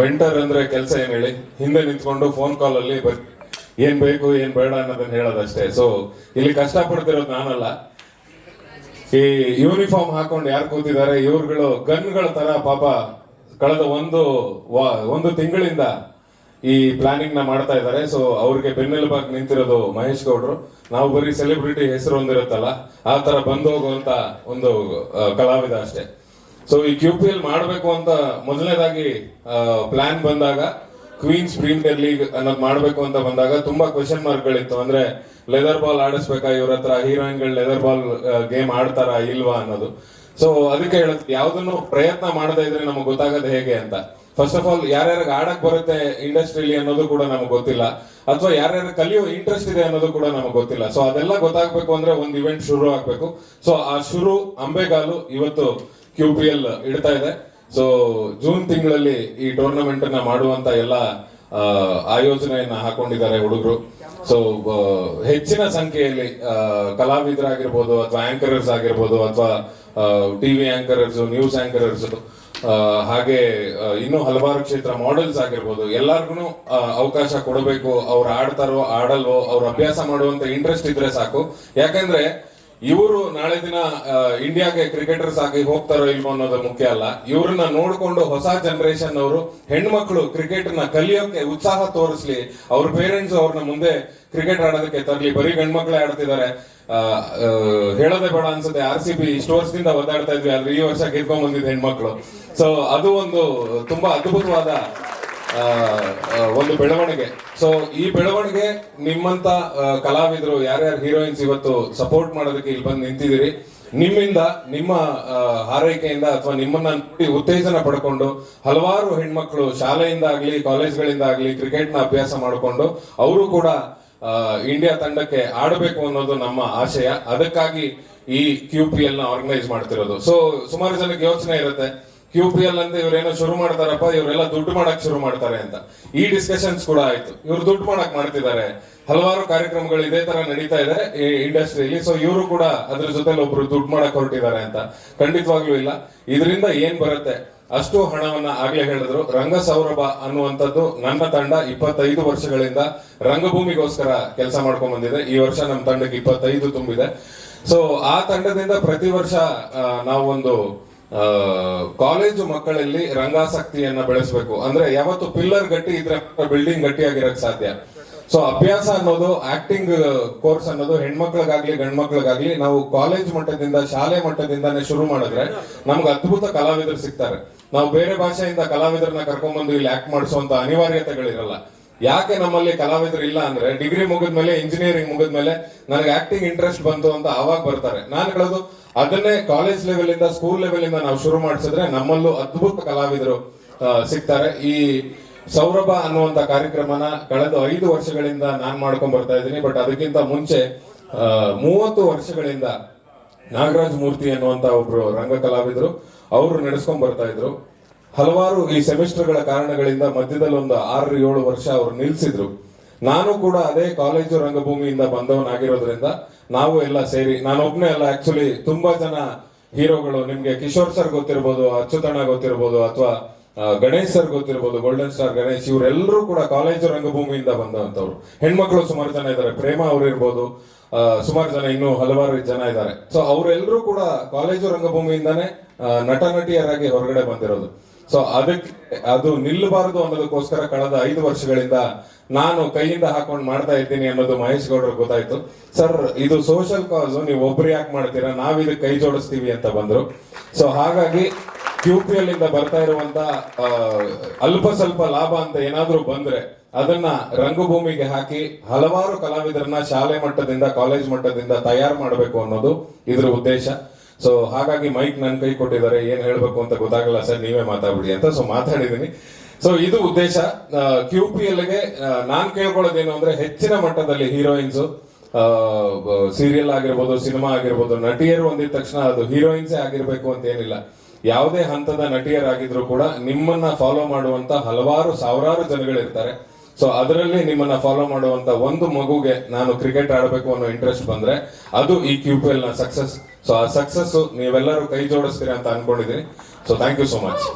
Mentor ಅಂದ್ರೆ ಕೆಲಸ ಏನ್ ಹೇಳಿ? ಹಿಂದೆ ನಿಂತ್ಕೊಂಡು ಫೋನ್ ಕಾಲ್ ಅಲ್ಲಿ ಏನ್ ಬೇಕು, ಏನ್ ಬೇಡ ಅನ್ನೋದನ್ನ ಹೇಳೋದಷ್ಟೇ. ಸೊ ಇಲ್ಲಿ ಕಷ್ಟ ಪಡ್ತಿರೋದು ನಾನಲ್ಲ. ಈ ಯೂನಿಫಾರ್ಮ್ ಹಾಕೊಂಡು ಯಾರು ಕೂತಿದ್ದಾರೆ? ಇವ್ರುಗಳು ಗನ್ಗಳ ತರ ಪಾಪ ಕಳೆದ ಒಂದು ಒಂದು ತಿಂಗಳಿಂದ ಈ ಪ್ಲಾನಿಂಗ್ನ ಮಾಡ್ತಾ ಇದ್ದಾರೆ. ಸೊ ಅವ್ರಿಗೆ ಬೆನ್ನೆಲುಬಾಗಿ ನಿಂತಿರೋದು ಮಹೇಶ್ ಗೌಡ್ರು. ನಾವು ಬರೀ ಸೆಲೆಬ್ರಿಟಿ ಹೆಸರು ಒಂದಿರುತ್ತಲ್ಲ, ಆ ತರ ಬಂದು ಹೋಗುವಂತ ಒಂದು ಕಲಾವಿದ ಅಷ್ಟೇ. ಸೊ ಈ ಕ್ಯೂ ಪಿ ಎಲ್ ಮಾಡಬೇಕು ಅಂತ ಮೊದಲನೇದಾಗಿ ಪ್ಲಾನ್ ಬಂದಾಗ ಕ್ವೀನ್ಸ್ ಪ್ರೀಮಿಯರ್ ಲೀಗ್ ಅನ್ನೋದು ಮಾಡಬೇಕು ಅಂತ ಬಂದಾಗ ತುಂಬಾ ಕ್ವೆಶನ್ ಮಾರ್ಕ್ಗಳಿತ್ತು ಅಂದ್ರೆ ಲೆದರ್ ಬಾಲ್ ಆಡಿಸ್ಬೇಕಾ? ಇವ್ರ ಹತ್ರ ಹೀರೋಯಿನ್ಗಳು ಲೆದರ್ ಬಾಲ್ ಗೇಮ್ ಆಡ್ತಾರಾ ಇಲ್ವಾ ಅನ್ನೋದು. ಸೊ ಅದಕ್ಕೆ ಹೇಳುತ್ತೆ, ಯಾವ್ದನ್ನು ಪ್ರಯತ್ನ ಮಾಡದೇ ಇದ್ರೆ ನಮಗೆ ಗೊತ್ತಾಗೋದು ಹೇಗೆ ಅಂತ. ಫಸ್ಟ್ ಆಫ್ ಆಲ್ ಯಾರ್ಯಾರಿಗೆ ಆಡಕ್ ಬರುತ್ತೆ ಇಂಡಸ್ಟ್ರಿಲಿ ಅನ್ನೋದು ಕೂಡ ನಮಗೆ ಗೊತ್ತಿಲ್ಲ. ಅಥವಾ ಯಾರ್ಯಾರು ಕಲಿಯೋ ಇಂಟ್ರೆಸ್ಟ್ ಇದೆ ಅನ್ನೋದು ಕೂಡ ನಮಗೆ ಗೊತ್ತಿಲ್ಲ. ಸೊ ಅದೆಲ್ಲ ಗೊತ್ತಾಗ್ಬೇಕು ಅಂದ್ರೆ ಒಂದು ಇವೆಂಟ್ ಶುರು ಆಗ್ಬೇಕು. ಸೊ ಆ ಶುರು, ಅಂಬೆಗಾಲು ಇವತ್ತು ಕ್ಯೂ ಪಿ ಎಲ್ ಇಡ್ತಾ ಇದೆ. ಸೊ ಜೂನ್ ತಿಂಗಳಲ್ಲಿ ಈ ಟೂರ್ನಮೆಂಟ್ ಅನ್ನ ಮಾಡುವಂತ ಎಲ್ಲ ಆಯೋಜನೆಯನ್ನ ಹಾಕೊಂಡಿದ್ದಾರೆ ಹುಡುಗರು. ಸೊ ಹೆಚ್ಚಿನ ಸಂಖ್ಯೆಯಲ್ಲಿ ಕಲಾವಿದರಾಗಿರ್ಬೋದು ಅಥವಾ ಆಂಕರರ್ಸ್ ಆಗಿರ್ಬೋದು ಅಥವಾ ಟಿವಿ ಆಂಕರರ್ಸ್ ನ್ಯೂಸ್ ಆಂಕರರ್ಸ್ ಹಾಗೆ ಇನ್ನೂ ಹಲವಾರು ಕ್ಷೇತ್ರ ಮಾಡೆಲ್ಸ್ ಆಗಿರ್ಬೋದು. ಎಲ್ಲಾರ್ಗು ಅವಕಾಶ ಕೊಡಬೇಕು. ಅವ್ರು ಆಡ್ತಾರೋ, ಆಡಲ್ವೋ, ಅವ್ರು ಅಭ್ಯಾಸ ಮಾಡುವಂತ ಇಂಟ್ರೆಸ್ಟ್ ಇದ್ರೆ ಸಾಕು. ಯಾಕಂದ್ರೆ ಇವರು ನಾಳೆ ದಿನ ಇಂಡಿಯಾಗೆ ಕ್ರಿಕೆಟರ್ಸ್ ಆಗಿ ಹೋಗ್ತಾರೋ ಇಲ್ವೋ ಅನ್ನೋದು ಮುಖ್ಯ ಅಲ್ಲ. ಇವ್ರನ್ನ ನೋಡ್ಕೊಂಡು ಹೊಸ ಜನರೇಷನ್ ಅವರು ಹೆಣ್ಮಕ್ಳು ಕ್ರಿಕೆಟ್ನ ಕಲಿಯೋಕೆ ಉತ್ಸಾಹ ತೋರಿಸ್ಲಿ, ಅವ್ರ ಪೇರೆಂಟ್ಸ್ ಅವ್ರನ್ನ ಮುಂದೆ ಕ್ರಿಕೆಟ್ ಆಡೋದಕ್ಕೆ ತರ್ಲಿ. ಬರೀ ಗಂಡ್ಮಕ್ಳೇ ಆಡ್ತಿದ್ದಾರೆ ಹೇಳೋದೇ ಬೇಡ ಅನ್ಸುತ್ತೆ. ಆರ್ ಸಿ ಬಿ ಇಷ್ಟು ವರ್ಷದಿಂದ ಒದ್ದಾಡ್ತಾ ಇದ್ವಿ, ಆದ್ರೆ ಈ ವರ್ಷ ಗೆದ್ಕೊಂಡ್ ಬಂದಿದ್ದು ಹೆಣ್ಮಕ್ಳು. ಸೊ ಅದು ಒಂದು ತುಂಬಾ ಅದ್ಭುತವಾದ ಒಂದು ಬೆಳವಣಿಗೆ. ಸೊ ಈ ಬೆಳವಣಿಗೆ ನಿಮ್ಮಂತ ಕಲಾವಿದರು, ಯಾರ್ಯಾರು ಹೀರೋಯಿನ್ಸ್ ಇವತ್ತು ಸಪೋರ್ಟ್ ಮಾಡೋದಕ್ಕೆ ಇಲ್ಲಿ ಬಂದು ನಿಂತಿದ್ದೀರಿ, ನಿಮ್ಮಿಂದ, ನಿಮ್ಮ ಹಾರೈಕೆಯಿಂದ ಅಥವಾ ನಿಮ್ಮನ್ನ ಉತ್ತೇಜನ ಪಡ್ಕೊಂಡು ಹಲವಾರು ಹೆಣ್ಮಕ್ಳು ಶಾಲೆಯಿಂದ ಆಗ್ಲಿ ಕಾಲೇಜ್ಗಳಿಂದ ಆಗ್ಲಿ ಕ್ರಿಕೆಟ್ನ ಅಭ್ಯಾಸ ಮಾಡಿಕೊಂಡು ಅವರು ಕೂಡ ಇಂಡಿಯಾ ತಂಡಕ್ಕೆ ಆಡಬೇಕು ಅನ್ನೋದು ನಮ್ಮ ಆಶಯ. ಅದಕ್ಕಾಗಿ ಈ ಕ್ಯೂ ಪಿ ಎಲ್ನ ಆರ್ಗನೈಸ್ ಮಾಡ್ತಿರೋದು. ಸೊ ಸುಮಾರು ಜನಕ್ಕೆ ಯೋಚನೆ ಇರುತ್ತೆ. ಕ್ಯೂ ಪಿ ಎಲ್ ಅಂತ ಇವ್ರೇನೋ ಶುರು ಮಾಡ್ತಾರಪ್ಪ, ಇವರೆಲ್ಲ ದುಡ್ಡು ಮಾಡಕ್ ಶುರು ಮಾಡ್ತಾರೆ ಅಂತ. ಈ ಡಿಸ್ಕಷನ್ಸ್ ಕೂಡ ಆಯ್ತು. ಇವ್ರು ದುಡ್ಡು ಮಾಡಕ್ ಮಾಡ್ತಿದ್ದಾರೆ. ಹಲವಾರು ಕಾರ್ಯಕ್ರಮಗಳು ಇದೇ ತರ ನಡೀತಾ ಇದೆ ಈ ಇಂಡಸ್ಟ್ರಿಯಲ್ಲಿ ಸೊ ಇವರು ಕೂಡ ಅದ್ರ ಜೊತೆಲಿ ಒಬ್ರು ದುಡ್ಡು ಮಾಡಕ್ ಹೊರಟಿದ್ದಾರೆ ಅಂತ. ಖಂಡಿತವಾಗ್ಲೂ ಇಲ್ಲ. ಇದರಿಂದ ಏನ್ ಬರುತ್ತೆ? ಅಷ್ಟು ಹಣವನ್ನ ಆಗ್ಲೇ ಹೇಳಿದ್ರು. ರಂಗ ಸೌರಭ ಅನ್ನುವಂಥದ್ದು ನನ್ನ ತಂಡ ಇಪ್ಪತ್ತೈದು ವರ್ಷಗಳಿಂದ ರಂಗಭೂಮಿಗೋಸ್ಕರ ಕೆಲಸ ಮಾಡ್ಕೊಂಡ್ ಬಂದಿದೆ. ಈ ವರ್ಷ ನಮ್ಮ ತಂಡಕ್ಕೆ ಇಪ್ಪತ್ತೈದು ತುಂಬಿದೆ. ಸೊ ಆ ತಂಡದಿಂದ ಪ್ರತಿ ವರ್ಷ ನಾವೊಂದು ಕಾಲೇಜು ಮಕ್ಕಳಲ್ಲಿ ರಂಗಾಸಕ್ತಿಯನ್ನ ಬೆಳೆಸಬೇಕು. ಅಂದ್ರೆ ಯಾವತ್ತು ಪಿಲ್ಲರ್ ಗಟ್ಟಿ ಇದ್ರೆ ಬಿಲ್ಡಿಂಗ್ ಗಟ್ಟಿಯಾಗಿರಕ್ ಸಾಧ್ಯ. ಸೊ ಅಭ್ಯಾಸ ಅನ್ನೋದು ಆಕ್ಟಿಂಗ್ ಕೋರ್ಸ್ ಅನ್ನೋದು ಹೆಣ್ಮಕ್ಳಿಗಾಗ್ಲಿ, ಗಂಡ್ಮಕ್ಳಿಗಾಗ್ಲಿ ನಾವು ಕಾಲೇಜ್ ಮಟ್ಟದಿಂದ, ಶಾಲೆ ಮಟ್ಟದಿಂದಾನೇ ಶುರು ಮಾಡಿದ್ರೆ ನಮ್ಗೆ ಅದ್ಭುತ ಕಲಾವಿದರು ಸಿಗ್ತಾರೆ. ನಾವು ಬೇರೆ ಭಾಷೆಯಿಂದ ಕಲಾವಿದರನ್ನ ಕರ್ಕೊಂಡ್ಬಂದು ಇಲ್ಲಿ ಆಕ್ಟ್ ಮಾಡಿಸುವಂತ ಅನಿವಾರ್ಯತೆಗಳಿರಲ್ಲ. ಯಾಕೆ ನಮ್ಮಲ್ಲಿ ಕಲಾವಿದರು ಇಲ್ಲ ಅಂದ್ರೆ ಡಿಗ್ರಿ ಮುಗಿದ್ಮೇಲೆ ಇಂಜಿನಿಯರಿಂಗ್ ಮುಗಿದ್ಮೇಲೆ, ನನಗೆ ಆಕ್ಟಿಂಗ್ ಇಂಟ್ರೆಸ್ಟ್ ಬಂತು ಅಂತ ಆವಾಗ ಬರ್ತಾರೆ. ನಾನು ಹೇಳೋದು ಅದನ್ನೇ ಕಾಲೇಜ್ ಲೆವೆಲ್ ಸ್ಕೂಲ್ ಲೆವೆಲ್ ನಾವು ಶುರು ಮಾಡಿಸಿದ್ರೆ ನಮ್ಮಲ್ಲೂ ಅದ್ಭುತ ಕಲಾವಿದರು ಸಿಗ್ತಾರೆ. ಈ ಸೌರಭ ಅನ್ನುವಂತ ಕಾರ್ಯಕ್ರಮನ ಕಳೆದ ಐದು ವರ್ಷಗಳಿಂದ ನಾನು ಮಾಡ್ಕೊಂಡ್ ಬರ್ತಾ ಇದ್ದೀನಿ. ಬಟ್ ಅದಕ್ಕಿಂತ ಮುಂಚೆ ಮೂವತ್ತು ವರ್ಷಗಳಿಂದ ನಾಗರಾಜ್ ಮೂರ್ತಿ ಅನ್ನುವಂತ ಒಬ್ರು ರಂಗ ಕಲಾವಿದರು. ಅವರು ನಡೆಸ್ಕೊಂಡ್ ಬರ್ತಾ ಇದ್ರು. ಹಲವಾರು ಈ ಸೆಮಿಸ್ಟರ್ಗಳ ಕಾರಣಗಳಿಂದ ಮಧ್ಯದಲ್ಲಿ ಒಂದು ಆರು ಏಳು ವರ್ಷ ಅವರು ನಿಲ್ಸಿದ್ರು. ನಾನು ಕೂಡ ಅದೇ ಕಾಲೇಜು ರಂಗಭೂಮಿಯಿಂದ ಬಂದವನಾಗಿರೋದ್ರಿಂದ ನಾವು ಎಲ್ಲ ಸೇರಿ ನಾನೊಬ್ನೇ ಅಲ್ಲ ಆಕ್ಚುಲಿ ತುಂಬಾ ಜನ ಹೀರೋಗಳು, ನಿಮ್ಗೆ ಕಿಶೋರ್ ಸರ್ ಗೊತ್ತಿರ್ಬೋದು ಅಚ್ಯುತಣ್ಣ ಗೊತ್ತಿರ್ಬೋದು, ಅಥವಾ ಗಣೇಶ್ ಸರ್ ಗೊತ್ತಿರ್ಬೋದು ಗೋಲ್ಡನ್ ಸ್ಟಾರ್ ಗಣೇಶ್ ಇವರೆಲ್ಲರೂ ಕೂಡ ಕಾಲೇಜು ರಂಗಭೂಮಿಯಿಂದ ಬಂದವಂತವ್ರು ಹೆಣ್ಮಕ್ಳು ಸುಮಾರು ಜನ ಇದ್ದಾರೆ, ಪ್ರೇಮ ಇರ್ಬೋದು ಸುಮಾರು ಜನ ಇನ್ನೂ ಹಲವಾರು ಜನ ಇದ್ದಾರೆ. ಸೊ ಅವರೆಲ್ಲರೂ ಕೂಡ ಕಾಲೇಜು ರಂಗಭೂಮಿಯಿಂದಾನೇ ನಟ ನಟಿಯರಾಗಿ ಹೊರಗಡೆ ಬಂದಿರೋದು. ಸೊ ಅದಕ್ಕೆ ಅದು ನಿಲ್ಲಬಾರದು ಅನ್ನೋದಕ್ಕೋಸ್ಕರ ಕಳೆದ ಐದು ವರ್ಷಗಳಿಂದ ನಾನು ಕೈಯಿಂದ ಹಾಕೊಂಡು ಮಾಡ್ತಾ ಇದ್ದೀನಿ ಅನ್ನೋದು ಮಹೇಶ್ ಗೌಡರ್ ಗೊತ್ತಾಯ್ತು. ಸರ್ ಇದು ಸೋಷಿಯಲ್ ಕಾಸ್ ನೀವು ಒಬ್ರು ಯಾಕೆ ಮಾಡ್ತೀರಾ? ನಾವಿದ ಕೈ ಜೋಡಿಸ್ತೀವಿ ಅಂತ ಬಂದ್ರು. ಸೊ ಹಾಗಾಗಿ ಕ್ಯೂ ಪಿ ಎಲ್ ಇಂದ ಬರ್ತಾ ಇರುವಂತ ಅಲ್ಪ ಸ್ವಲ್ಪ ಲಾಭ ಅಂತ ಏನಾದ್ರೂ ಬಂದ್ರೆ ಅದನ್ನ ರಂಗಭೂಮಿಗೆ ಹಾಕಿ ಹಲವಾರು ಕಲಾವಿದರನ್ನ ಶಾಲೆ ಮಟ್ಟದಿಂದ, ಕಾಲೇಜ್ ಮಟ್ಟದಿಂದ ತಯಾರು ಮಾಡಬೇಕು ಅನ್ನೋದು ಇದ್ರ ಉದ್ದೇಶ. ಸೊ ಹಾಗಾಗಿ ಮೈಕ್ ನನ್ ಕೈ ಕೊಟ್ಟಿದ್ದಾರೆ, ಏನ್ ಹೇಳ್ಬೇಕು ಅಂತ ಗೊತ್ತಾಗಲ್ಲ ಸರ್, ನೀವೇ ಮಾತಾಡ್ಬಿಡಿ ಅಂತ ಸೊ ಮಾತಾಡಿದೀನಿ. ಸೊ ಇದು ಉದ್ದೇಶ. ಕ್ಯೂ ಪಿ ಎಲ್ಗೆ ನಾನ್ ಕೇಳ್ಕೊಳ್ಳೋದೇನು ಅಂದ್ರೆ ಹೆಚ್ಚಿನ ಮಟ್ಟದಲ್ಲಿ ಹೀರೋಯಿನ್ಸ್ ಸೀರಿಯಲ್ ಆಗಿರ್ಬೋದು ಸಿನಿಮಾ ಆಗಿರ್ಬೋದು, ನಟಿಯರು ಹೊಂದಿದ ತಕ್ಷಣ ಅದು ಹೀರೋಯಿನ್ಸೇ ಆಗಿರ್ಬೇಕು ಅಂತ ಏನಿಲ್ಲ. ಯಾವುದೇ ಹಂತದ ನಟಿಯರಾಗಿದ್ರು ಕೂಡ ನಿಮ್ಮನ್ನ ಫಾಲೋ ಮಾಡುವಂತ ಹಲವಾರು ಸಾವಿರಾರು ಜನಗಳಿರ್ತಾರೆ. ಸೊ ಅದರಲ್ಲಿ ನಿಮ್ಮನ್ನ ಫಾಲೋ ಮಾಡುವಂತ ಒಂದು ಮಗುಗೆ ನಾನು ಕ್ರಿಕೆಟ್ ಆಡಬೇಕು ಅನ್ನೋ ಇಂಟ್ರೆಸ್ಟ್ ಬಂದ್ರೆ ಅದು ಈ ಕ್ಯೂ ಪಿ ಎಲ್ನ ಸಕ್ಸಸ್ ಸೊ ಆ ಸಕ್ಸಸ್ ನೀವೆಲ್ಲರೂ ಕೈ ಜೋಡಿಸ್ತೀರಾ ಅಂತ ಅನ್ಕೊಂಡಿದ್ದೀನಿ so thank you so much